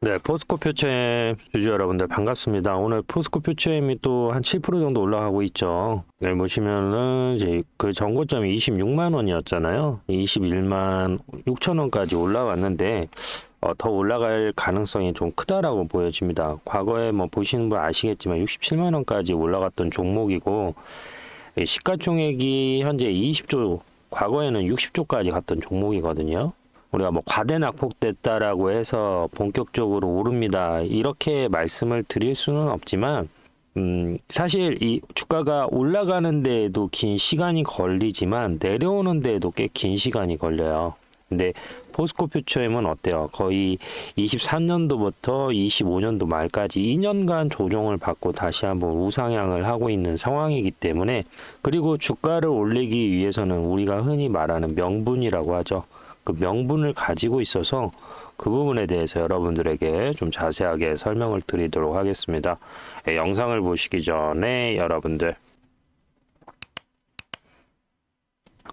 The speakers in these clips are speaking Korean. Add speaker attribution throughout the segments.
Speaker 1: 네, 포스코 표체엠 주주 여러분들 반갑습니다. 오늘 포스코 표체엠이 또 한 7% 정도 올라가고 있죠. 네, 보시면은 이제 그 전고점이 26만 원이었잖아요. 21만 6천 원까지 올라왔는데 어, 더 올라갈 가능성이 좀 크다라고 보여집니다. 과거에 뭐 보시는 분 아시겠지만 67만 원까지 올라갔던 종목이고 이 시가총액이 현재 20조, 과거에는 60조까지 갔던 종목이거든요. 우리가 뭐 과대 낙폭됐다라고 해서 본격적으로 오릅니다. 이렇게 말씀을 드릴 수는 없지만 음, 사실 이 주가가 올라가는 데에도 긴 시간이 걸리지만 내려오는 데에도 꽤 긴 시간이 걸려요. 근데 포스코 퓨처엠은 어때요? 거의 23년도부터 25년도 말까지 2년간 조정을 받고 다시 한번 우상향을 하고 있는 상황이기 때문에 그리고 주가를 올리기 위해서는 우리가 흔히 말하는 명분이라고 하죠. 그 명분을 가지고 있어서 그 부분에 대해서 여러분들에게 좀 자세하게 설명을 드리도록 하겠습니다. 예, 영상을 보시기 전에 여러분들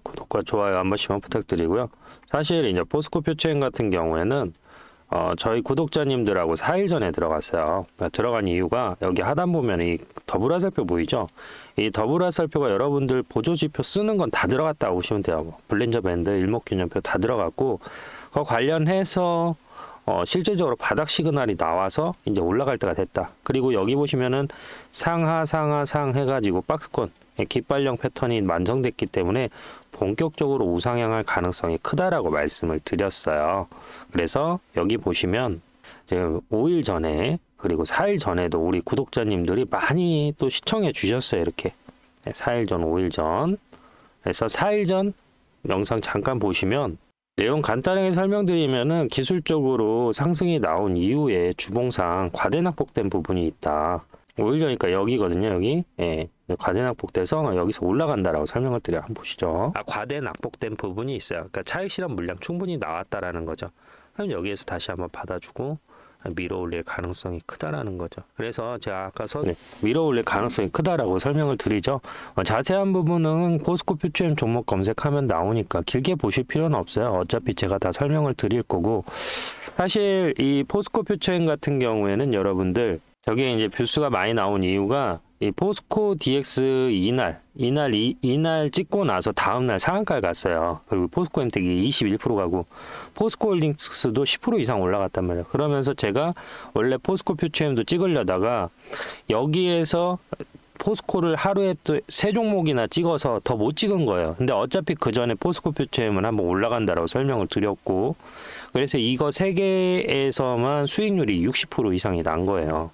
Speaker 1: 구독과 좋아요 한 번씩만 부탁드리고요. 사실 이제 포스코 표체인 같은 경우에는 어, 저희 구독자님들하고 4일 전에 들어갔어요. 그러니까 들어간 이유가 여기 하단 보면 이 더블 화살표 보이죠? 이 더블 화살표가 여러분들 보조지표 쓰는 건 다 들어갔다 보시면 돼요. 뭐 블린저 밴드, 일목균형표 다 들어갔고 그 관련해서 어, 실제적으로 바닥 시그널이 나와서 이제 올라갈 때가 됐다. 그리고 여기 보시면은 상하 상하 상 해가지고 박스권 깃발령 패턴이 완성됐기 때문에 본격적으로 우상향할 가능성이 크다라고 말씀을 드렸어요. 그래서 여기 보시면 지금 5일 전에 그리고 4일 전에도 우리 구독자님들이 많이 또 시청해 주셨어요. 이렇게 4일 전, 5일 전. 그래서 4일 전 영상 잠깐 보시면 내용 간단하게 설명드리면은 기술적으로 상승이 나온 이후에 주봉상 과대낙폭된 부분이 있다. 오일 전이니까 여기거든요, 여기. 예. 과대낙폭돼서 여기서 올라간다라고 설명을 드려 한번 보시죠. 아, 과대낙폭된 부분이 있어요. 그러니까 차익 실현 물량 충분히 나왔다라는 거죠. 그럼 여기에서 다시 한번 받아주고 밀어 올릴 가능성이 크다라는 거죠. 그래서 제가 아까 서 네, 밀어 올릴 가능성이 크다라고 설명을 드리죠. 어, 자세한 부분은 포스코 퓨처엠 종목 검색하면 나오니까 길게 보실 필요는 없어요. 어차피 제가 다 설명을 드릴 거고 사실 이 포스코 퓨처엠 같은 경우에는 여러분들 저게 이제 뷰수가 많이 나온 이유가 이 포스코 DX 이날 이날 이, 이날 찍고 나서 다음 날 상한가를 갔어요. 그리고 포스코 엠텍이 21% 가고 포스코 홀딩스도 10% 이상 올라갔단 말이에요. 그러면서 제가 원래 포스코 퓨처엠도 찍으려다가 여기에서 포스코를 하루에 또 세 종목이나 찍어서 더 못 찍은 거예요. 근데 어차피 그 전에 포스코 퓨처엠은 한번 올라간다라고 설명을 드렸고 그래서 이거 세 개에서만 수익률이 60% 이상이 난 거예요.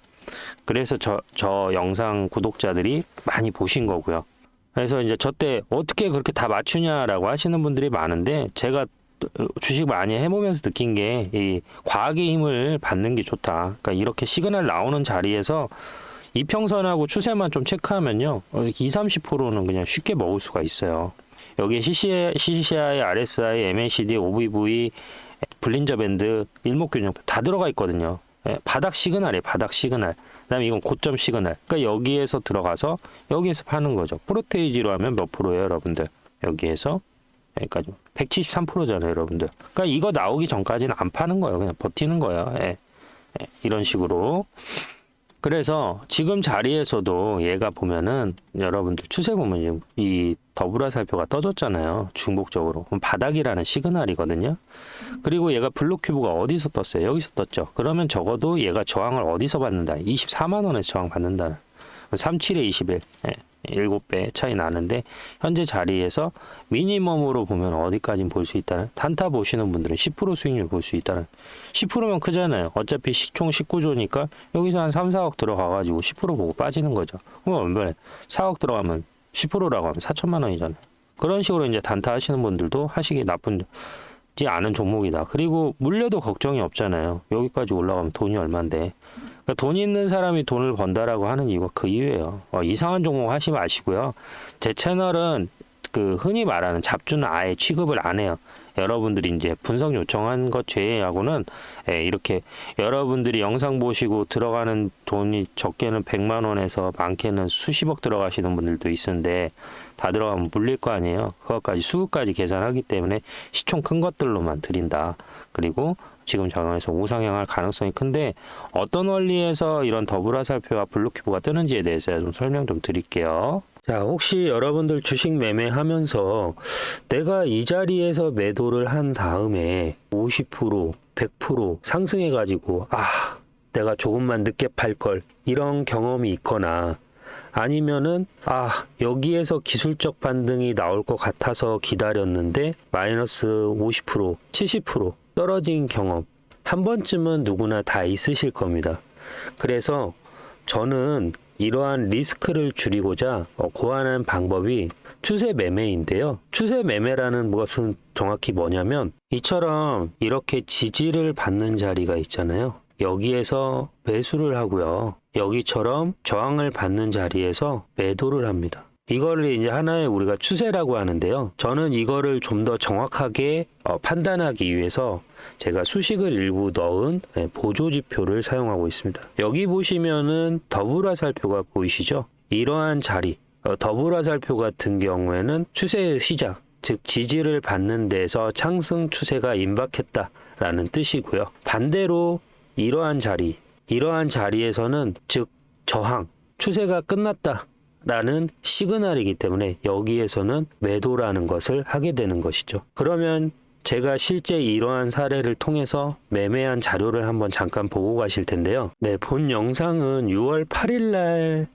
Speaker 1: 그래서 저, 저 영상 구독자들이 많이 보신 거고요. 그래서 이제 저 때 어떻게 그렇게 다 맞추냐라고 하시는 분들이 많은데 제가 주식 많이 해보면서 느낀 게 이 과학의 힘을 받는 게 좋다. 그러니까 이렇게 시그널 나오는 자리에서 이평선하고 추세만 좀 체크하면요. 20, 30%는 그냥 쉽게 먹을 수가 있어요. 여기에 CCI, CCI, RSI, MACD, OBV, 블린저 밴드, 일목균형 다 들어가 있거든요. 예, 바닥 시그널이에요. 바닥 시그널. 그다음에 이건 고점 시그널. 그러니까 여기에서 들어가서 여기에서 파는 거죠. 프로테이지로 하면 몇 프로예요, 여러분들? 여기에서 여기까지 173%잖아요, 여러분들. 그러니까 이거 나오기 전까지는 안 파는 거예요. 그냥 버티는 거예요. 예. 예, 이런 식으로. 그래서 지금 자리에서도 얘가 보면은 여러분들 추세 보면 이 더블화살표가 떠졌잖아요. 중복적으로. 그럼 바닥이라는 시그널이거든요. 그리고 얘가 블루큐브가 어디서 떴어요? 여기서 떴죠. 그러면 적어도 얘가 저항을 어디서 받는다? 24만 원에서 저항 받는다. 37에 21. 예. 7배 차이 나는데 현재 자리에서 미니멈으로 보면 어디까지 볼 수 있다는 단타 보시는 분들은 10% 수익률 볼 수 있다는 10%면 크잖아요. 어차피 시- 총 19조니까 여기서 한 3, 4억 들어가 가지고 10% 보고 빠지는 거죠. 그럼 얼마나 4억 들어가면 10%라고 하면 4천만 원이잖아요. 그런 식으로 이제 단타 하시는 분들도 하시기 나쁜지 않은 종목이다. 그리고 물려도 걱정이 없잖아요. 여기까지 올라가면 돈이 얼만데. 그러니까 돈 있는 사람이 돈을 번다라고 하는 이유가 그 이유예요. 어, 이상한 종목 하지 마시고요. 제 채널은 그 흔히 말하는 잡주는 아예 취급을 안 해요. 여러분들이 이제 분석 요청한 것 제외하고는 예, 이렇게 여러분들이 영상 보시고 들어가는 돈이 적게는 100만 원에서 많게는 수십억 들어가시는 분들도 있는데 다 들어가면 물릴 거 아니에요. 그것까지 수급까지 계산하기 때문에 시총 큰 것들로만 드린다. 그리고 지금 상황에서 우상향할 가능성이 큰데 어떤 원리에서 이런 더블 화살표와 블루큐브가 뜨는지에 대해서 좀 설명 좀 드릴게요. 자, 혹시 여러분들 주식 매매하면서 내가 이 자리에서 매도를 한 다음에 50%, 100% 상승해 가지고 아, 내가 조금만 늦게 팔 걸 이런 경험이 있거나 아니면은 아 여기에서 기술적 반등이 나올 것 같아서 기다렸는데 마이너스 50% 70% 떨어진 경험 한 번쯤은 누구나 다 있으실 겁니다. 그래서 저는 이러한 리스크를 줄이고자 어, 고안한 방법이 추세 매매인데요. 추세 매매라는 것은 정확히 뭐냐면 이처럼 이렇게 지지를 받는 자리가 있잖아요. 여기에서 매수를 하고요. 여기처럼 저항을 받는 자리에서 매도를 합니다. 이거를 이제 하나의 우리가 추세라고 하는데요. 저는 이거를 좀 더 정확하게 어, 판단하기 위해서 제가 수식을 일부 넣은 네, 보조 지표를 사용하고 있습니다. 여기 보시면은 더블 화살표가 보이시죠? 이러한 자리, 어, 더블 화살표 같은 경우에는 추세의 시작, 즉 지지를 받는 데서 상승 추세가 임박했다라는 뜻이고요. 반대로 이러한 자리, 이러한 자리에서는 즉 저항, 추세가 끝났다. 라는 시그널이기 때문에 여기에서는 매도라는 것을 하게 되는 것이죠. 그러면 제가 실제 이러한 사례를 통해서 매매한 자료를 한번 잠깐 보고 가실 텐데요. 네, 본 영상은 6월 8일 날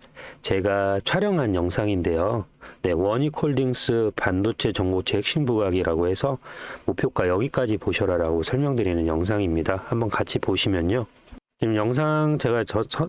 Speaker 1: 제가 촬영한 영상인데요. 네, 원익홀딩스 반도체 전고체 핵심 부각이라고 해서 목표가 여기까지 보셔라라고 설명드리는 영상입니다. 한번 같이 보시면요. 지금 영상 제가 저, 저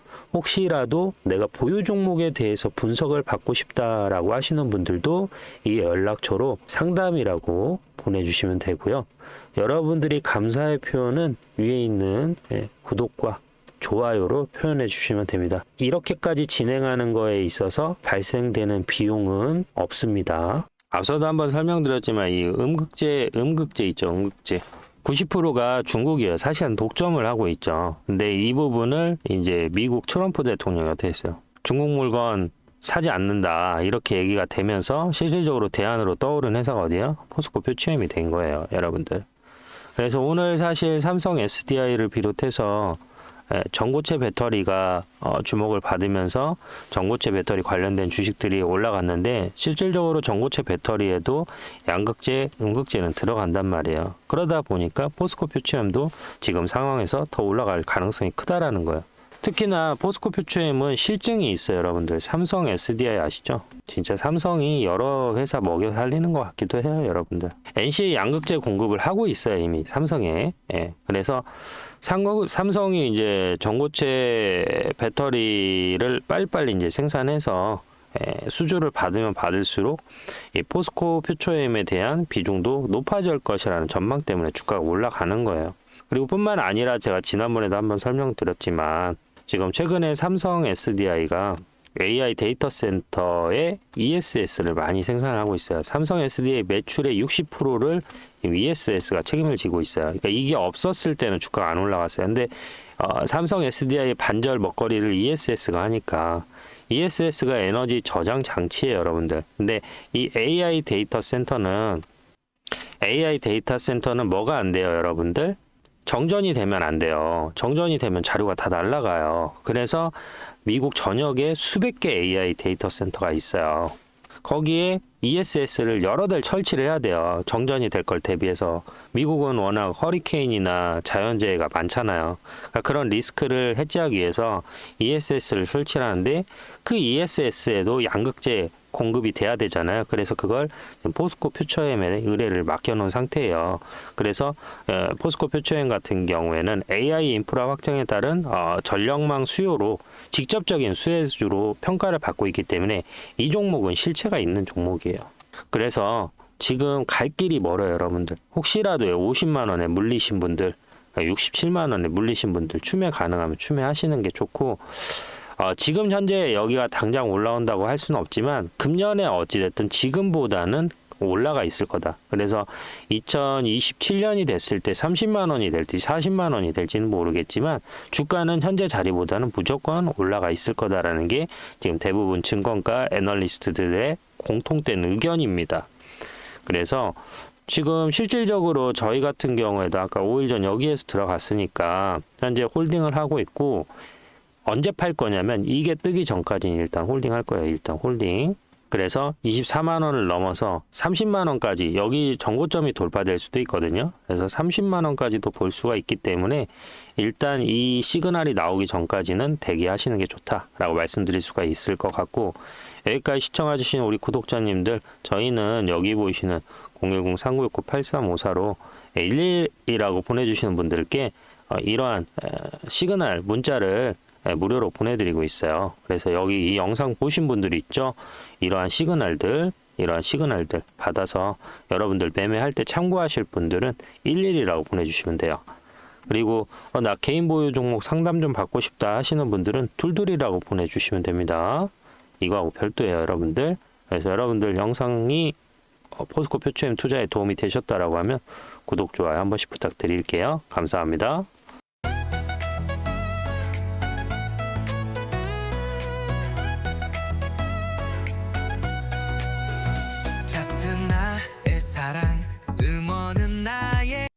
Speaker 1: 혹시라도 내가 보유 종목에 대해서 분석을 받고 싶다라고 하시는 분들도 이 연락처로 상담이라고 보내주시면 되고요. 여러분들이 감사의 표현은 위에 있는 예, 구독과 좋아요로 표현해 주시면 됩니다. 이렇게까지 진행하는 거에 있어서 발생되는 비용은 없습니다. 앞서도 한번 설명드렸지만 이 음극재 음극재 있죠 음극재 90%가 중국이에요. 사실은 독점을 하고 있죠. 근데 이 부분을 이제 미국 트럼프 대통령이 어떻게 했어요? 중국 물건 사지 않는다 이렇게 얘기가 되면서 실질적으로 대안으로 떠오른 회사가 어디요? 포스코 표치엠이 된 거예요, 여러분들. 그래서 오늘 사실 삼성 SDI를 비롯해서 예, 전고체 배터리가 어, 주목을 받으면서 전고체 배터리 관련된 주식들이 올라갔는데 실질적으로 전고체 배터리에도 양극재, 음극재는 들어간단 말이에요. 그러다 보니까 포스코 퓨처엠도 지금 상황에서 더 올라갈 가능성이 크다라는 거예요. 특히나 포스코 퓨처엠은 실증이 있어요, 여러분들. 삼성 SDI 아시죠? 진짜 삼성이 여러 회사 먹여 살리는 것 같기도 해요, 여러분들. NC 양극재 공급을 하고 있어요, 이미 삼성에. 예. 그래서 삼성이 이제 전고체 배터리를 빨리빨리 이제 생산해서 예, 수주를 받으면 받을수록 이 포스코 퓨처엠에 대한 비중도 높아질 것이라는 전망 때문에 주가가 올라가는 거예요. 그리고 뿐만 아니라 제가 지난번에도 한번 설명드렸지만 지금 최근에 삼성 SDI가 AI 데이터 센터에 ESS를 많이 생산하고 있어요. 삼성 SDI 매출의 60%를 ESS가 책임을 지고 있어요. 그러니까 이게 없었을 때는 주가가 안 올라갔어요. 근데 어, 삼성 SDI의 반절 먹거리를 ESS가 하니까 ESS가 에너지 저장 장치예요, 여러분들. 근데 이 AI 데이터 센터는 AI 데이터 센터는 뭐가 안 돼요, 여러분들? 정전이 되면 안 돼요. 정전이 되면 자료가 다 날아가요. 그래서 미국 전역에 수백 개 AI 데이터 센터가 있어요. 거기에 ESS를 여러 대 설치를 해야 돼요. 정전이 될 걸 대비해서. 미국은 워낙 허리케인이나 자연재해가 많잖아요. 그러니까 그런 리스크를 해지하기 위해서 ESS를 설치를 하는데 그 ESS에도 양극재 공급이 돼야 되잖아요. 그래서 그걸 포스코 퓨처엠에 의뢰를 맡겨놓은 상태예요. 그래서 어, 포스코 퓨처엠 같은 경우에는 AI 인프라 확장에 따른 어, 전력망 수요로 직접적인 수혜주로 평가를 받고 있기 때문에 이 종목은 실체가 있는 종목이에요. 그래서 지금 갈 길이 멀어요, 여러분들. 혹시라도 50만 원에 물리신 분들, 67만 원에 물리신 분들 추매 가능하면 추매하시는 게 좋고 어, 지금 현재 여기가 당장 올라온다고 할 수는 없지만 금년에 어찌됐든 지금보다는 올라가 있을 거다. 그래서 2027년이 됐을 때 30만 원이 될지 40만 원이 될지는 모르겠지만 주가는 현재 자리보다는 무조건 올라가 있을 거다라는 게 지금 대부분 증권가 애널리스트들의 공통된 의견입니다. 그래서 지금 실질적으로 저희 같은 경우에도 아까 5일 전 여기에서 들어갔으니까 현재 홀딩을 하고 있고 언제 팔 거냐면 이게 뜨기 전까지는 일단 홀딩 할 거예요. 일단 홀딩. 그래서 24만 원을 넘어서 30만 원까지 여기 정고점이 돌파될 수도 있거든요. 그래서 30만 원까지도 볼 수가 있기 때문에 일단 이 시그널이 나오기 전까지는 대기하시는 게 좋다라고 말씀드릴 수가 있을 것 같고 여기까지 시청해주신 우리 구독자님들 저희는 여기 보이시는 010-3969-8354로 11이라고 보내주시는 분들께 어, 이러한 에, 시그널 문자를 에, 무료로 보내드리고 있어요. 그래서 여기 이 영상 보신 분들이 있죠. 이러한 시그널들, 이러한 시그널들 받아서 여러분들 매매할 때 참고하실 분들은 11이라고 보내주시면 돼요. 그리고 어, 나 개인 보유 종목 상담 좀 받고 싶다 하시는 분들은 둘둘이라고 보내주시면 됩니다. 이거하고 별도예요, 여러분들. 그래서 여러분들 영상이 어, 포스코 표추엠 투자에 도움이 되셨다라고 하면 구독, 좋아요 한 번씩 부탁드릴게요. 감사합니다.